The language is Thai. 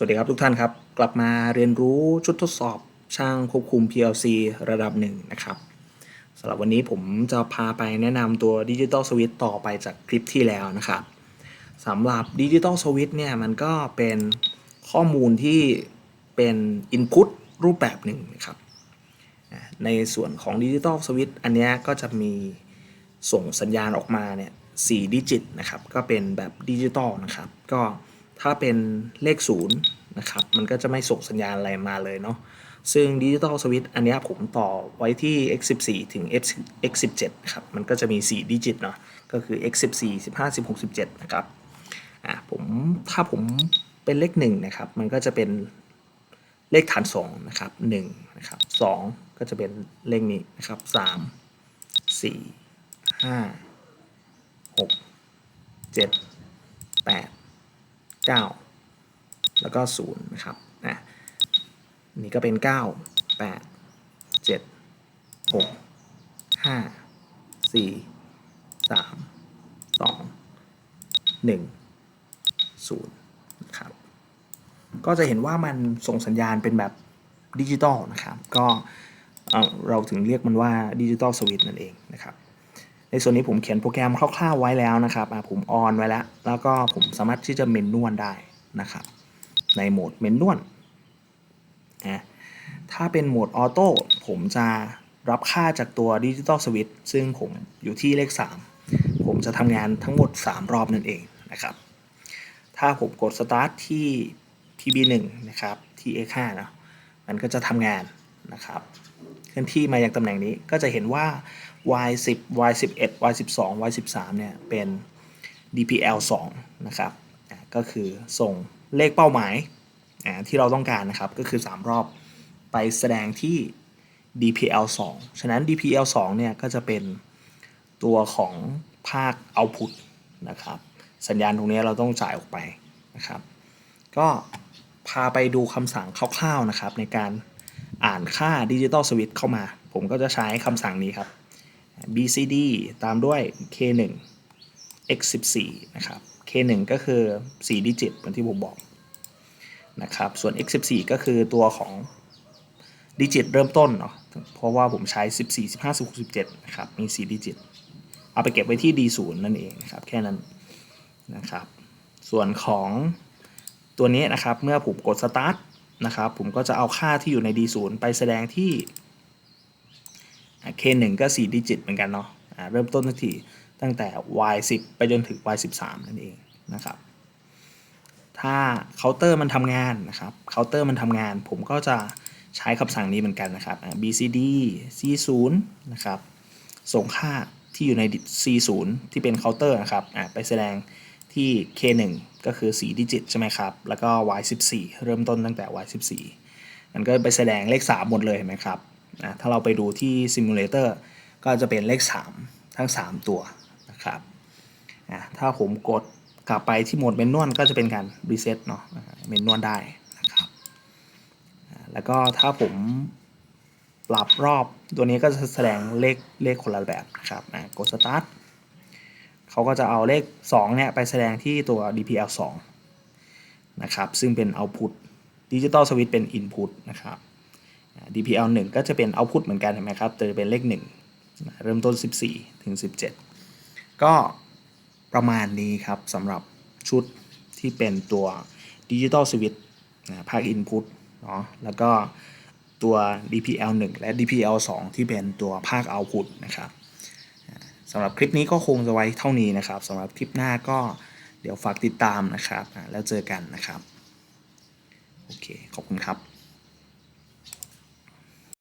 สวัสดีครับทุกท่านครับ กลับมาเรียนรู้ชุดทดสอบช่างควบคุม PLC ระดับหนึ่งนะครับสำหรับวันนี้ผมจะพาไปแนะนำตัวดิจิตอลสวิตต่อไปจากคลิปที่แล้วนะครับสำหรับดิจิตอลสวิตเนี่ยมันก็เป็นข้อมูลที่เป็น Input รูปแบบหนึ่งนะครับในส่วนของดิจิตอลสวิตอันนี้ก็จะมีส่งสัญญาณออกมาเนี่ย4ดิจิตนะครับก็เป็นแบบดิจิตอลนะครับก็ ถ้าเป็นเลข0นะครับ มันก็จะไม่ส่งสัญญาณอะไรมาเลยเนาะ ซึ่งดิจิตอลสวิตอันนี้ผมต่อไว้ที่ x14 ถึง x17 ครับ มันก็จะมี 4 ดิจิตเนาะ ก็คือ x14 15 16 17 นะครับ อ่าผม ถ้าผมเป็นเลข1นะครับ มันก็จะเป็นเลขฐาน2นะครับ1นะครับ2ก็จะเป็นเลขนี้นะครับ3 4 5 6 7 9 แล้วก็0นะครับอะนี่ก็เป็น 9 8 7 6 5 4 3 2 1 0นะครับก็จะเห็นว่ามันส่งสัญญาณเป็นแบบดิจิตอลนะครับ ก็เอ่อเราถึงเรียกมันว่าดิจิตอลสวิตนั่นเองนะครับ ในส่วนนี้ผมเขียนโปรแกรมคร่าวๆไว้แล้วนะครับผมออนไว้แล้ว แล้วก็ผมสามารถที่จะเมนนวลได้นะครับ ในโหมดเมนนวลนะถ้าเป็นโหมดออโต้ผมจะรับค่าจากตัวดิจิตอลสวิตซึ่งผมอยู่ที่เลข 3 ผมจะทำงานทั้งหมด 3 รอบนั่นเองนะครับ ถ้าผมกด start ที่ PB1 นะครับที่ X5 เนอะมันก็จะทำงานนะครับ เคลื่อนที่มาอยังตำแหน่งนี้ก็จะเห็นว่า Y10 Y11 Y12 Y13 เนี่ยเป็น DPL 2นะครับอะก็คือส่งเลขเป้าหมายอะที่เราต้องการนะครับก็คือ 3 รอบไปแสดงที่ DPL 2 ฉะนั้น DPL 2เนี่ยก็จะเป็นตัวของภาค output นะครับสัญญาณตรงนี้เราต้องจ่ายออกไปนะครับ ก็พาไปดูคำสั่งคร่าวๆนะครับในการ อ่านค่าดิจิตอลสวิตเข้ามา ผมก็จะใช้คำสั่งนี้ครับ BCD ตามด้วย K1 X14 นะครับ K1 ก็คือ 4 ดิจิตเหมือนที่ผมบอกนะครับ ส่วน X14 ก็คือตัวของดิจิตเริ่มต้นเนาะ เพราะว่าผมใช้ 14 15 16 17 นะครับ มี 4 ดิจิต เอาไปเก็บไว้ที่ D0 นั่นเองนะครับ แค่นั้นนะครับ ส่วนของตัวนี้นะครับ เมื่อผมกด start นะครับ ผมก็จะเอาค่าที่อยู่ใน D0 ไปแสดงที่ K1 ก็ 4 ดิจิตเหมือนกันเนาะอ่าเริ่มต้นทันทีตั้งแต่ Y10 ไปจนถึง Y13 นั่นเองนะครับ ถ้าเคาน์เตอร์มันทำงานนะครับเคาน์เตอร์มันทำงาน ผมก็จะใช้คำสั่งนี้เหมือนกันนะครับ BCD C0 นะครับ ส่งค่าที่อยู่ใน C0 ที่เป็นเคาน์เตอร์นะครับไปแสดง ที่ K1 ก็คือ 4 ดิจิตใช่ไหมครับ แล้วก็ Y14 เริ่มต้นตั้งแต่ Y14 มันก็ไปแสดงเลข 3 หมดเลยเห็นไหมครับอะถ้าเราไปดูที่ซิมูเลเตอร์ก็จะเป็นเลข 3 ทั้ง 3 ตัวนะครับอะถ้าผมกดกลับไปที่โหมดเมนนวลก็จะเป็นการรีเซ็ตเนาะเมนนวลได้นะครับแล้วก็ถ้าผมปรับรอบตัวนี้ก็จะแสดงเลขเลขคนละแบบนะครับอะกด start เขาก็จะเอาเลข2เนี่ยไปแสดงที่ตัว DPL 2นะครับซึ่งเป็น output digital switch เป็น input นะครับ DPL 1 ก็จะเป็น output เหมือนกันเห็นไหมครับแต่จะเป็นเลข1เริ่มต้น 14 ถึง 17 ก็ประมาณนี้ครับสำหรับชุดที่เป็นตัว digital switch นะภาค input เนาะแล้วก็ตัว DPL 1 และ DPL 2 ที่เป็นตัวภาค output นะครับ สำหรับคลิปนี้ก็คงจะไว้เท่านี้นะครับสำหรับคลิปหน้าก็เดี๋ยวฝากติดตามนะครับแล้วเจอกันนะครับโอเคขอบคุณครับ